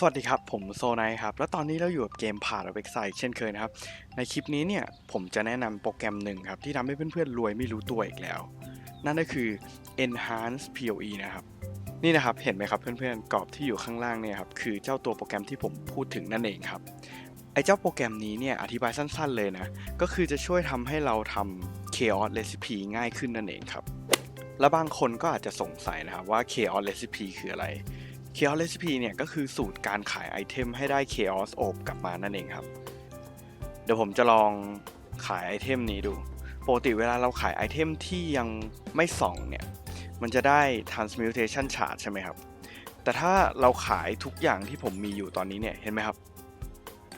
สวัสดีครับ ผมโซไนครับ แล้วตอนนี้เราอยู่กับเกมผ่านเว็บไซต์เช่นเคยนะครับ ในคลิปนี้เนี่ยผมจะแนะนำโปรแกรมหนึ่งครับ ที่ทำให้เพื่อนๆ รวยไม่รู้ตัวอีกแล้ว นั่นก็คือ Enhance PoE นะครับ นี่นะครับ เห็นไหมครับเพื่อนๆ กรอบที่อยู่ข้างล่างเนี่ยครับ คือเจ้าตัวโปรแกรมที่ผมพูดถึงนั่นเองครับ ไอ้เจ้าโปรแกรมนี้เนี่ยอธิบายสั้นๆเลยนะ ก็คือจะช่วยทำให้เราทำ Chaos Recipe ง่ายขึ้นนั่นเองครับ และบางคนก็อาจจะสงสัยนะครับว่า Chaos Recipe คืออะไร Chaos Recipe เนี่ยก็คือสูตรการขายไอเทมให้ได้ Chaos โอบกลับมานั่นเองครับ เดี๋ยวผมจะลองขายไอเทมนี้ดู ปกติเวลาเราขายไอเทมที่ยังไม่ส่องเนี่ย มันจะได้ transmutation charge ใช่ไหมครับ แต่ถ้าเราขายทุกอย่างที่ผมมีอยู่ตอนนี้เนี่ย เห็นไหมครับ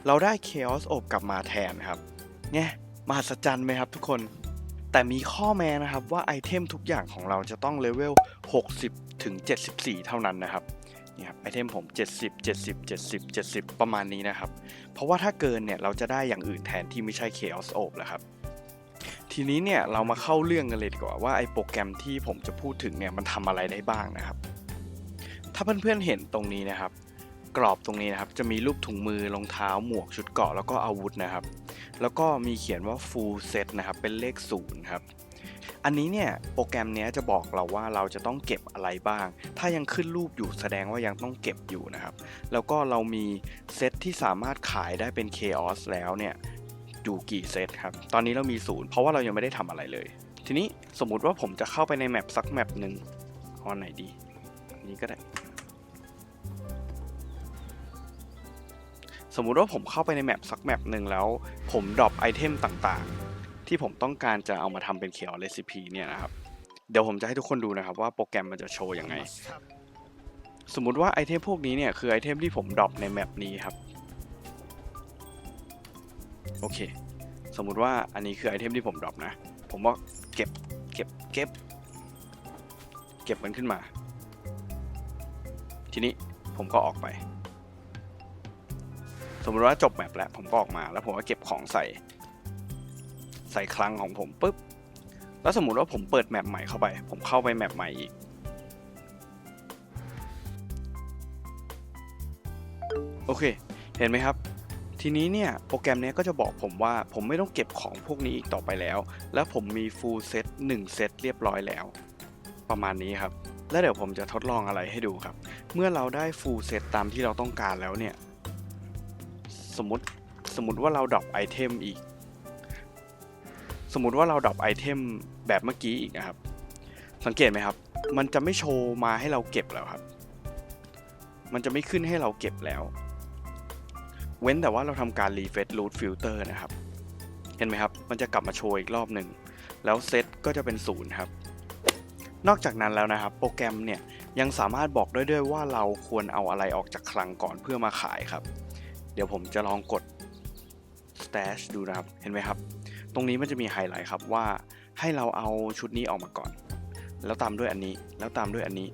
เราได้ Chaos โอบกลับมาแทนครับ เนี่ยมหัศจรรย์ไหมครับทุกคน แต่มีข้อแม้นะครับว่าไอเทมทุกอย่างของเราจะต้องเลเวล 60 ถึง 74 เท่านั้นนะครับ นี่ครับไอเทมผม 70 70 70 70 ประมาณนี้นะครับ เพราะว่าถ้าเกินเนี่ย เราจะได้อย่างอื่นแทนที่ไม่ใช่ Chaos Orb แล้วครับทีนี้เนี่ยเรามาเข้าเรื่องกันเลยดีกว่าว่าไอโปรแกรมที่ผมจะพูดถึงเนี่ยมันทำอะไรได้บ้างนะครับ ถ้าเพื่อนๆเห็นตรงนี้นะครับ กรอบตรงนี้นะครับ จะมีรูปถุงมือรองเท้าหมวกชุดเกราะแล้วก็อาวุธนะครับ แล้วก็มีเขียนว่า full set นะครับเป็นเลขศูนย์ครับ อันนี้เนี่ยโปรแกรมนี้จะบอกเราว่าเราจะต้องเก็บอะไรบ้าง ถ้ายังขึ้นรูปอยู่แสดงว่ายังต้องเก็บอยู่นะครับ แล้วก็เรามีเซตที่สามารถขายได้เป็น Chaos แล้วเนี่ยอยู่กี่เซตครับ ตอนนี้เรามีศูนย์เพราะว่าเรายังไม่ได้ทำอะไรเลย ทีนี้สมมุติว่าผมจะเข้าไปในแมปสักแมปหนึ่งเอาไหนดีอันนี้ก็ได้ สมมุติว่าผมเข้าไปในแมปสักแมปหนึ่งแล้ว ผมดรอปไอเทมต่างๆ ที่ผมต้องการจะเอามาทำเป็นเขียวเรซิปีเนี่ยนะครับ เดี๋ยวผมจะให้ทุกคนดูนะครับว่าโปรแกรมมันจะโชว์ยังไง สมมุติว่าไอเทมพวกนี้เนี่ยคือไอเทมที่ผมดรอปในแมปนี้ครับ โอเค สมมุติว่าอันนี้คือไอเทมที่ผมดรอปนะ ผมว่าเก็บเก็บเก็บ เก็บมันขึ้นมา ทีนี้ผมก็ออกไป สมมติว่าจบแมปแล้วผมก็ออกมาแล้วผมก็เก็บของใส่ ใส่คลังของผมปุ๊บ แล้วสมมุติว่าผมเปิดแมปใหม่เข้าไป ผมเข้าไปแมปใหม่อีก โอเค เห็นไหมครับ ทีนี้เนี่ยโปรแกรมเนี้ยก็จะบอกผมว่าผมไม่ต้องเก็บของพวกนี้อีกต่อไปแล้ว แล้วผมมี full set 1เซตเรียบร้อยแล้ว ประมาณนี้ครับ แล้วเดี๋ยวผมจะทดลองอะไรให้ดูครับ เมื่อเราได้ full set ตามที่เราต้องการแล้วเนี่ย สมมติสมมติว่าเราดรอปไอเทมอีก สมมติว่าเราดรอปไอเทมแบบเมื่อกี้อีกนะครับ สังเกตไหมครับ มันจะไม่โชว์มาให้เราเก็บแล้วครับ มันจะไม่ขึ้นให้เราเก็บแล้ว เว้นแต่ว่าเราทำการ refresh root filter นะครับ เห็นไหมครับ มันจะกลับมาโชว์อีกรอบหนึ่ง แล้วเซตก็จะเป็นศูนย์ครับ นอกจากนั้นแล้วนะครับ โปรแกรมเนี่ยยังสามารถบอกได้ด้วยว่าเราควรเอาอะไรออกจากคลังก่อนเพื่อมาขายครับ เดี๋ยวผมจะลองกด stash ดูนะครับ เห็นไหมครับ ตรงนี้มันจะมีไฮไลท์ครับว่าให้เราเอาชุดนี้ออกมาก่อน แล้วตามด้วยอันนี้แล้วตามด้วยอันนี้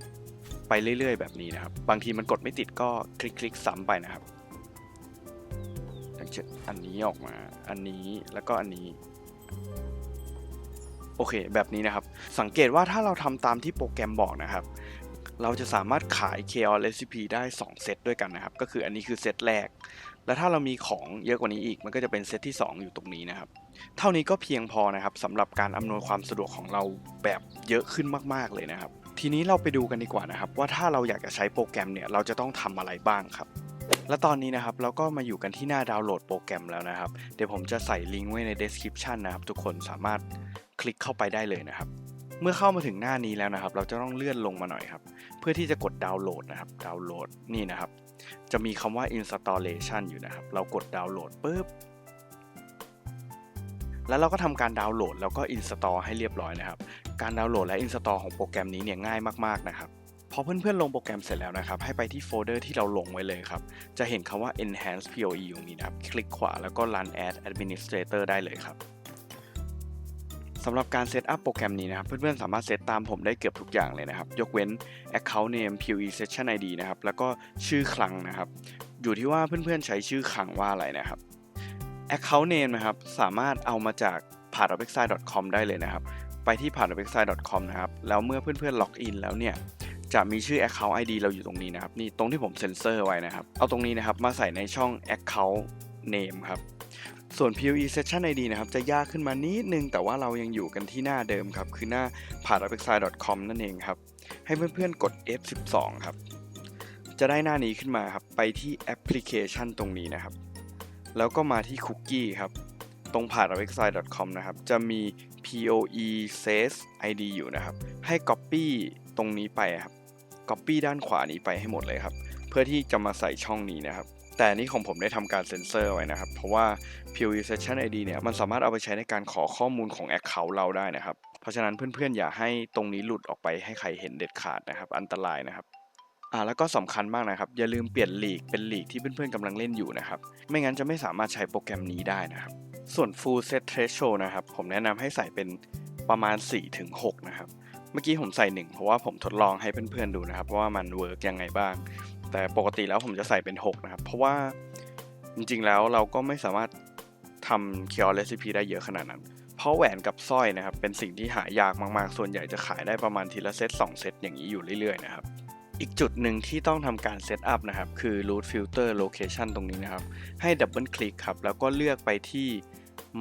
ไปเรื่อย ๆ แบบนี้นะครับ บางทีมันกดไม่ติดก็คลิกๆซ้ำไปนะครับอย่างเช่นอันนี้ออกมา อันนี้แล้วก็อันนี้โอเค แบบนี้นะครับ สังเกตว่าถ้าเราทำตามที่โปรแกรมบอกนะครับ เราจะสามารถขาย Chaos Recipe ได้ 2 เซตด้วยกันนะครับ ก็คืออันนี้คือเซตแรก แล้วถ้าเรามีของเยอะกว่านี้อีก มันก็จะเป็นเซตที่ 2 อยู่ตรงนี้นะครับ เท่านี้ก็เพียงพอนะครับสำหรับการอำนวยความสะดวกของเราแบบเยอะขึ้นมากๆเลยนะครับ ทีนี้เราไปดูกันดีกว่านะครับ ว่าถ้าเราอยากจะใช้โปรแกรมเนี่ยเราจะต้องทำอะไรบ้างครับและตอนนี้นะครับเราก็มาอยู่กันที่หน้าดาวน์โหลดโปรแกรมแล้วนะครับ เดี๋ยวผมจะใส่ลิงก์ไว้ใน description นะครับ ทุกคนสามารถคลิกเข้าไปได้เลยนะครับ เมื่อเข้ามาถึงหน้านี้แล้วนะครับ เราจะต้องเลื่อนลงมาหน่อยครับ เพื่อที่จะกดดาวน์โหลดนะครับ ดาวน์โหลดนี่นะครับ จะมีคำว่า installation อยู่นะครับ เรากดดาวน์โหลดปุ๊บ แล้วเราก็ทำการดาวน์โหลดแล้วก็ install ให้เรียบร้อยนะครับ การดาวน์โหลดและ install ของโปรแกรมนี้เนี่ยง่ายมากๆนะครับพอเพื่อนๆลงโปรแกรมเสร็จแล้วนะครับ ให้ไปที่โฟลเดอร์ที่เราลงไว้เลยครับ จะเห็นคำว่า enhance poe อยู่นี้นะครับ คลิกขวาแล้วก็ run as administrator ได้เลยครับสำหรับการเซตอัพโปรแกรมนี้นะครับ เพื่อนๆสามารถเซตตามผมได้เกือบทุกอย่างเลยนะครับ ยกเว้น account name poe session id นะครับ แล้วก็ชื่อคลังนะครับ อยู่ที่ว่าเพื่อนๆใช้ชื่อคลังว่าอะไรนะครับ account name นะครับสามารถเอามาจาก p a r t o f e x i c o m ได้เลยนะครับ ไปที่ p a r t o f e x i c o m นะครับ แล้วเมื่อเพื่อนๆล็อกอินแล้วเนี่ย จะมีชื่อ Account ID เราอยู่ตรงนี้นะครับ นี่ตรงที่ผมเซ็นเซอร์ไว้นะครับ เอาตรงนี้นะครับมาใส่ในช่อง Account Name ครับ ส่วน POE Session ID นะครับ จะยากขึ้นมานิดนึง แต่ว่าเรายังอยู่กันที่หน้าเดิมครับ คือหน้า p a r a p e x i c o m นั่นเองครับ ให้เพื่อนๆกด F12 ครับ จะได้หน้านี้ขึ้นมาครับ ไปที่แอปพลิเคชันตรงนี้นะครับ แล้วก็มาที่คุกกี้ครับ ตรงผ่าน w e b s i t e c o m นะครับ จะมี POE Says ID อยู่นะครับ ให้ Copy ตรงนี้ไปครับ Copy ด้านขวานี้ไปให้หมดเลยครับ เพื่อที่จะมาใส่ช่องนี้นะครับ แต่นนี้ของผมได้ทำการเซ็นเซอร์ไว้นะครับ เพราะว่า POE Session ID เนี่ย มันสามารถเอาไปใช้ในการขอข้อมูลของ Account เราได้นะครับ เพราะฉะนั้นเพื่อนๆ อย่าให้ตรงนี้หลุดออกไปให้ใครเห็นเด็ดขาดนะครับ อันตรายนะครับ อ่าแล้วก็สำคัญมากนะครับ อย่าลืมเปลี่ยนลีกเป็นลีกที่เพื่อนๆกำลังเล่นอยู่นะครับ ไม่งั้นจะไม่สามารถใช้โปรแกรมนี้ได้นะครับ ส่วน full set threshold นะครับ ผมแนะนำให้ใส่เป็นประมาณ 4-6 นะครับ เมื่อกี้ผมใส่ 1 เพราะว่าผมทดลองให้เพื่อนๆดูนะครับ ว่ามันเวิร์กยังไงบ้าง แต่ปกติแล้วผมจะใส่เป็น 6 นะครับ เพราะว่าจริงๆแล้วเราก็ไม่สามารถทำ cure recipe ได้เยอะขนาดนั้น เพราะแหวนกับสร้อยนะครับ เป็นสิ่งที่หายากมากๆ ส่วนใหญ่จะขายได้ประมาณทีละเซต2เซตอย่างนี้อยู่เรื่อยๆนะครับ อีกจุดหนึ่งที่ต้องทำการเซตอัพนะครับ คือ root filter location ตรงนี้นะครับ ให้ดับเบิลคลิกครับ แล้วก็เลือกไปที่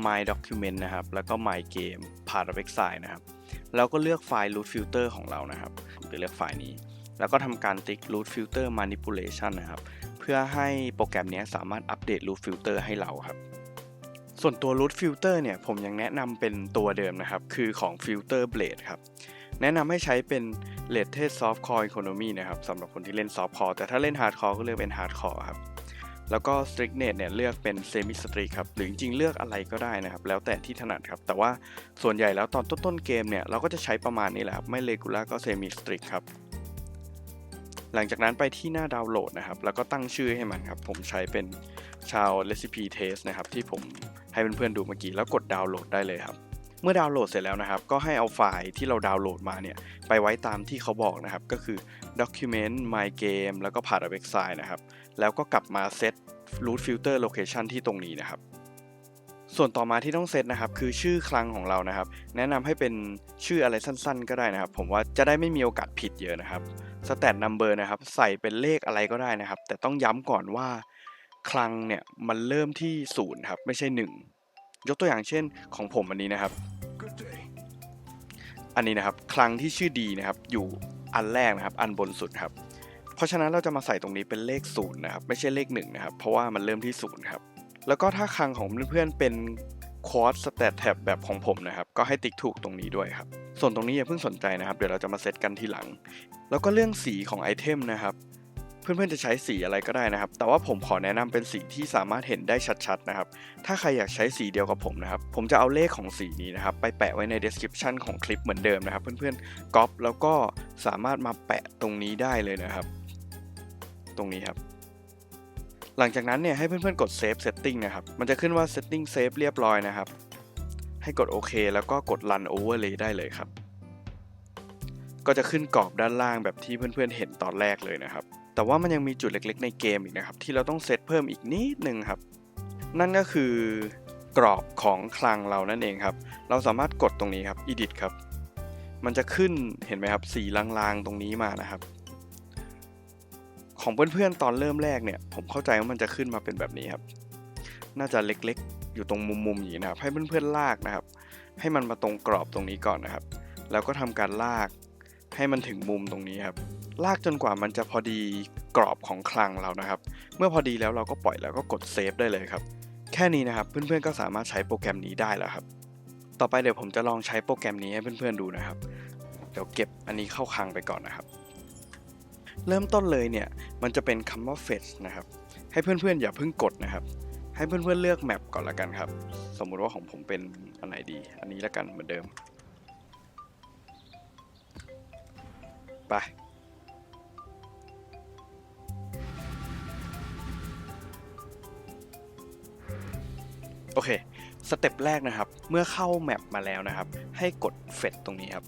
my document นะครับ แล้วก็ my game part of exile นะครับ แล้วก็เลือกไฟล์ root filter ของเรานะครับผมจะเลือกไฟล์นี้ แล้วก็ทำการติ๊ก root filter manipulation นะครับ เพื่อให้โปรแกรมนี้สามารถอัปเดต root filter ให้เราครับ ส่วนตัว root filter เนี่ย ผมยังแนะนำเป็นตัวเดิมนะครับ คือของ filter blade ครับ แนะนำให้ใช้เป็น r a t e d soft core economy นะครับสำหรับคนที่เล่น soft core แต่ถ้าเล่น hard core ก็เลือกเป็น hard core ครับ แล้วก็ strictness เนี่ยเลือกเป็น semi strict ครับ หรือจริงๆเลือกอะไรก็ได้นะครับ แล้วแต่ที่ถนัดครับ แต่ว่าส่วนใหญ่แล้วตอนต้นๆเกมเนี่ย เราก็จะใช้ประมาณนี้แหละครับ ไม่ regular ก็ semi strict ครับ หลังจากนั้นไปที่หน้าดาวน์โหลดนะครับ แล้วก็ตั้งชื่อให้มันครับ ผมใช้เป็นชาว recipe test นะครับที่ผมให้เพื่อนๆดูเมื่อกี้ แล้วกดดาวน์โหลดได้เลยครับ มื่อดาวน์โหลดเสร็จแล้วนะครับ ก็ให้เอาไฟล์ที่เราดาวน์โหลดมาเนี่ยไปไว้ตามที่เขาบอกนะครับ ก็คือ document my game แล้วก็ part of exile นะครับ แล้วก็กลับมาเซต root filter location ที่ตรงนี้นะครับ ส่วนต่อมาที่ต้องเซตนะครับ คือชื่อคลังของเรานะครับ แนะนำให้เป็นชื่ออะไรสั้นๆ ก็ได้นะครับ ผมว่าจะได้ไม่มีโอกาสผิดเยอะนะครับ stat number นะครับ ใส่เป็นเลขอะไรก็ได้นะครับ แต่ต้องย้ำก่อนว่าคลังเนี่ยมันเริ่มที่0ครับไม่ใช่ 1 ยกตัวอย่างเช่นของผมอันนี้นะครับ อันนี้นะครับคลังที่ชื่อดีนะครับอยู่อันแรกนะครับอันบนสุดครับเพราะฉะนั้นเราจะมาใส่ตรงนี้เป็นเลข0นะครับไม่ใช่เลข1นะครับเพราะว่ามันเริ่มที่0ครับแล้วก็ถ้าคลังของเพื่อนๆเป็นคอร์สสแตทแท็บแบบของผมนะครับก็ให้ติ๊กถูกตรงนี้ด้วยครับส่วนตรงนี้อย่าเพิ่งสนใจนะครับ เดี๋ยวเราจะมาเซตกันทีหลัง แล้วก็เรื่องสีของไอเทมนะครับ เพื่อนๆจะใช้สีอะไรก็ได้นะครับ แต่ว่าผมขอแนะนำเป็นสีที่สามารถเห็นได้ชัดๆนะครับ ถ้าใครอยากใช้สีเดียวกับผมนะครับ ผมจะเอาเลขของสีนี้นะครับ ไปแปะไว้ใน description ของคลิปเหมือนเดิมนะครับ เพื่อนๆก๊อปแล้วก็สามารถมาแปะตรงนี้ได้เลยนะครับ ตรงนี้ครับ หลังจากนั้นเนี่ยให้เพื่อนๆกด save setting นะครับ มันจะขึ้นว่า setting save เรียบร้อยนะครับ ให้กดโอเคแล้วก็กด run overlay ได้เลยครับ ก็จะขึ้นกรอบด้านล่างแบบที่เพื่อนๆเห็นตอนแรกเลยนะครับ แต่ว่ามันยังมีจุดเล็กๆ ในเกมอีกนะครับ ที่เราต้องเซตเพิ่มอีกนิดนึงครับ นั่นก็คือกรอบของคลังเรานั่นเองครับ เราสามารถกดตรงนี้ครับ edit ครับ มันจะขึ้นเห็นไหมครับ สีลางๆ ตรงนี้มานะครับ ของเพื่อนๆ ตอนเริ่มแรกเนี่ย ผมเข้าใจว่ามันจะขึ้นมาเป็นแบบนี้ครับ น่าจะเล็กๆ อยู่ตรงมุมๆอย่างนี้นะครับ ให้เพื่อนๆ ลากนะครับ ให้มันมาตรงกรอบตรงนี้ก่อนนะครับ แล้วก็ทำการลากให้มันถึงมุมตรงนี้ครับ ลากจนกว่ามันจะพอดีกรอบของคลังเรานะครับ เมื่อพอดีแล้วเราก็ปล่อยแล้วก็กดเซฟได้เลยครับ แค่นี้นะครับเพื่อนๆก็สามารถใช้โปรแกรมนี้ได้แล้วครับ ต่อไปเดี๋ยวผมจะลองใช้โปรแกรมนี้ให้เพื่อนๆดูนะครับ เดี๋ยวเก็บอันนี้เข้าคลังไปก่อนนะครับ เริ่มต้นเลยเนี่ยมันจะเป็นคำว่า fetch นะครับ ให้เพื่อนๆอย่าเพิ่งกดนะครับ ให้เพื่อนๆเลือกแมปก่อนละกันครับ สมมุติว่าของผมเป็นอันไหนดี อันนี้ละกันเหมือนเดิมไป โอเค สเต็ปแรกนะครับ เมื่อเข้าแมปมาแล้วนะครับ ให้กดเฟดตรงนี้ครับ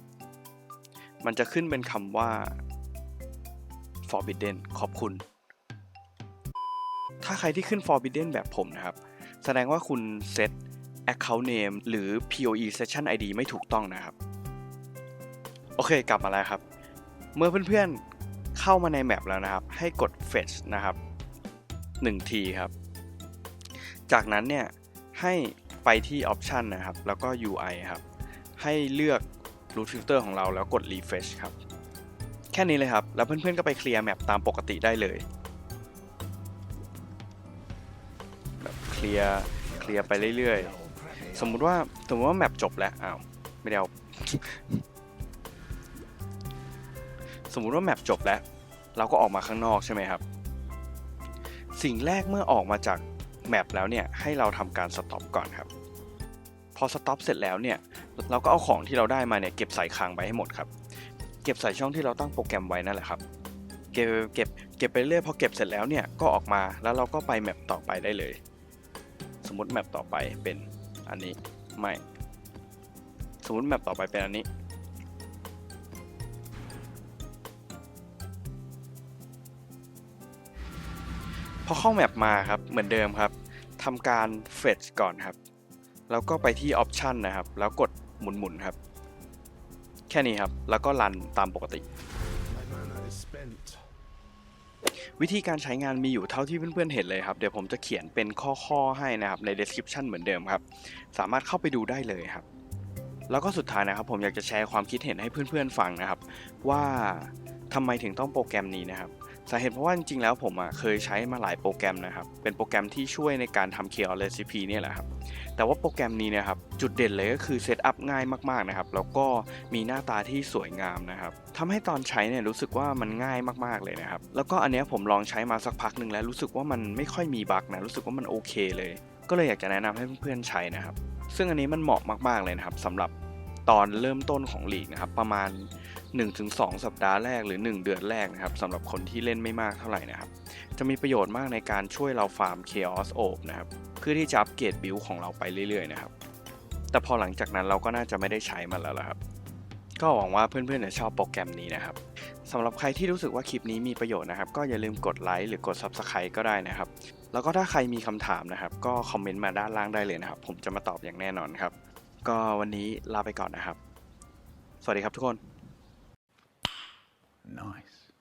มันจะขึ้นเป็นคำว่า forbidden ขอบคุณ ถ้าใครที่ขึ้น forbidden แบบผมนะครับ แสดงว่าคุณเซต account name หรือ POE session ID ไม่ถูกต้องนะครับ โอเค กลับมาแล้วครับ เมื่อเพื่อนๆเข้ามาในแมปแล้วนะครับ ให้กด fetch นะครับ1ทีครับ จากนั้นเนี่ย ให้ไปที่ option นะครับ แล้วก็ UI ครับ ให้เลือก root filter ของเราแล้วกด refresh ครับ แค่นี้เลยครับ แล้วเพื่อนๆก็ไปเคลียร์แมปตามปกติได้เลยแบบเคลียร์เคลียร์ไปเรื่อยๆ สมมุติว่าสมมติว่าแมปจบแล้วอ้าวไม่ได้เอาสมมุติว่าแมปจบแล้ว เราก็ออกมาข้างนอกใช่ไหมครับ สิ่งแรกเมื่อออกมาจาก แมปแล้วเนี่ยให้เราทำการสต็อปก่อนครับ พอสต็อปเสร็จแล้วเนี่ยเราก็เอาของที่เราได้มาเนี่ยเก็บใส่คลังไว้ให้หมดครับ เก็บใส่ช่องที่เราตั้งโปรแกรมไว้นั่นแหละครับ เก็บเก็บเก็บไปเรื่อยพอเก็บเสร็จแล้วเนี่ยก็ออกมาแล้วเราก็ไปแมปต่อไปได้เลย สมมติแมปต่อไปเป็นอันนี้ไม่สมมติแมปต่อไปเป็นอันนี้ พอเข้าแมปมาครับเหมือนเดิมครับทำการ fetch ก่อนครับ แล้วก็ไปที่ option นะครับ แล้วกดหมุนๆครับ แค่นี้ครับ แล้วก็รันตามปกติ วิธีการใช้งานมีอยู่เท่าที่เพื่อนๆเห็นเลยครับ เดี๋ยวผมจะเขียนเป็นข้อๆให้นะครับ ใน description เหมือนเดิมครับ สามารถเข้าไปดูได้เลยครับ แล้วก็สุดท้ายนะครับ ผมอยากจะแชร์ความคิดเห็นให้เพื่อนๆฟังนะครับ ว่าทำไมถึงต้องโปรแกรมนี้นะครับ สาเหตุเพราะว่าจริงๆแล้วผมอะเคยใช้มาหลายโปรแกรมนะครับ เป็นโปรแกรมที่ช่วยในการทำ Chaos Recipe เนี่ยแหละครับ แต่ว่าโปรแกรมนี้นะครับ จุดเด่นเลยก็คือเซตอัพง่ายมากๆนะครับ แล้วก็มีหน้าตาที่สวยงามนะครับทำให้ตอนใช้เนี่ยรู้สึกว่ามันง่ายมากๆเลยนะครับ แล้วก็อันเนี้ยผมลองใช้มาสักพักหนึ่งแล้วรู้สึกว่ามันไม่ค่อยมีบั๊กนะรู้สึกว่ามันโอเคเลย ก็เลยอยากจะแนะนำให้เพื่อนๆใช้นะครับ ซึ่งอันนี้มันเหมาะมากๆเลยนะครับสำหรับตอนเริ่มต้นของลีกนะครับ ประมาณ 1-2 สัปดาห์แรกหรือ 1 เดือนแรกนะครับสำหรับคนที่เล่นไม่มากเท่าไหร่นะครับ จะมีประโยชน์มากในการช่วยเราฟาร์ม Chaos Orb นะครับ เพื่อที่จะอัปเกรดบิลของเราไปเรื่อยๆนะครับ แต่พอหลังจากนั้นเราก็น่าจะไม่ได้ใช้มันแล้วละครับ ก็หวังว่าเพื่อนๆจะชอบโปรแกรมนี้นะครับสำหรับใครที่รู้สึกว่าคลิปนี้มีประโยชน์นะครับ ก็อย่าลืมกดไลค์หรือกด Subscribe ก็ได้นะครับ แล้วก็ถ้าใครมีคำถามนะครับ ก็คอมเมนต์มาด้านล่างได้เลยนะครับ ผมจะมาตอบอย่างแน่นอนครับ ก็วันนี้ลาไปก่อนนะครับ สวัสดีครับทุกคน Nice.